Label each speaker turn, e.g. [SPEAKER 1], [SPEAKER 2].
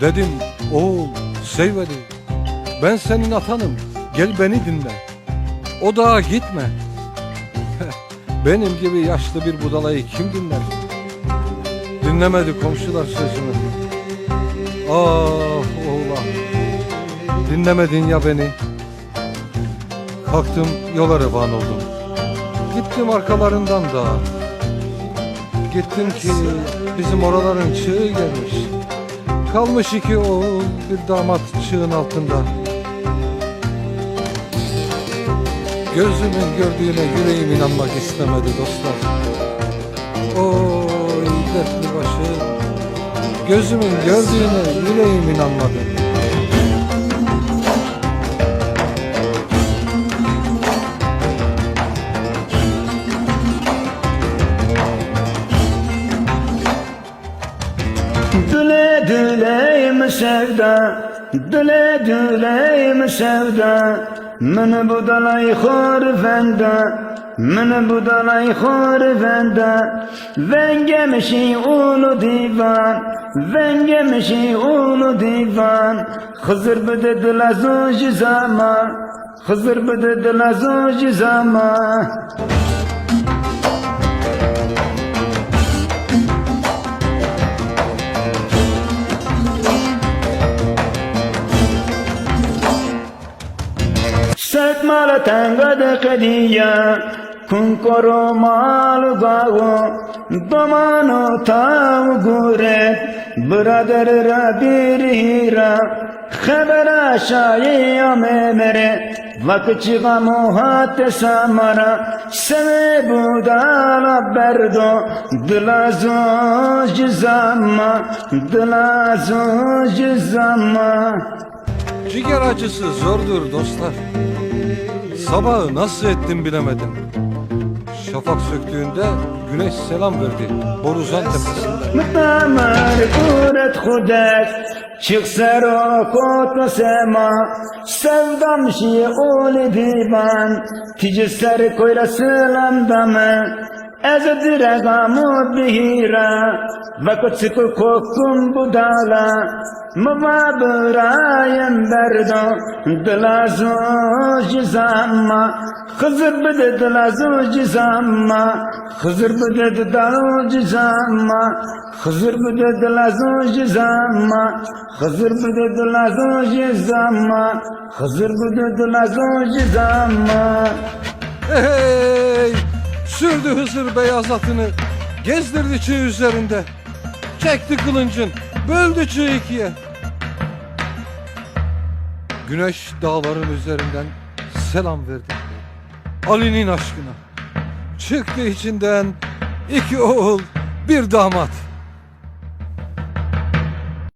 [SPEAKER 1] Dedim oğul Seyveli ben senin atanım gel beni dinle. O dağa gitme. Benim gibi yaşlı bir budalayı kim dinler? Dinlemedi komşular sözümü. Ah oğlan dinlemedin ya beni. Kalktım yola revan oldum. Gittim arkalarından da. Gittim ki bizim oraların çığı gelmiş. Kalmış iki oğul bir damat çığın altında. Gözümün gördüğüne yüreğim inanmak istemedi dostlar. Oy dertli başım. Gözümün gördüğüne yüreğim inanmadı.
[SPEAKER 2] Düle düleyim sevda. Düle düleyim sevda Mını budalay khor fenda Mını budalay khor fenda Vengemişi ulu divan Vengemişi ulu divan. Hızır bide dilazuj zaman Hızır bide dilazuj zaman سكمال تنقد قديا كنكرو مال غاو بمانو تاو غورت برادر ربير هيرا خبر شاي امره وقتچغا موهات سامرا سوي بودالا بردو دلا زوج زما دلا زوج زما
[SPEAKER 1] Ciger acısı zordur dostlar. Sabahı nasıl ettim bilemedim. Şafak söktüğünde güneş selam verdi Boruzan tepesinde.
[SPEAKER 2] Çık serok otla sema Sevdam şi'ul divan Tici ser koyra sılandamı Ezedire gamu bihira Vakit sıkı kokkum budala Mavabıra درگام و بهیرا وقت سکو کوکم بودالا موا برایم بردو دلازو جزاما خزر بده دلازو جزاما خزر بده دلازو جزاما خزر بده دلازو جزاما خزر بده دلازو جزاما خزر بده دلازو جزاما
[SPEAKER 1] Hey! Sürdü Hızır beyaz atını, gezdirdi çığ üzerinde. Çekti kılıncın, böldü çığ ikiye. Güneş dağların üzerinden selam verdi. Ali'nin aşkına. Çıktı içinden iki oğul, bir damat.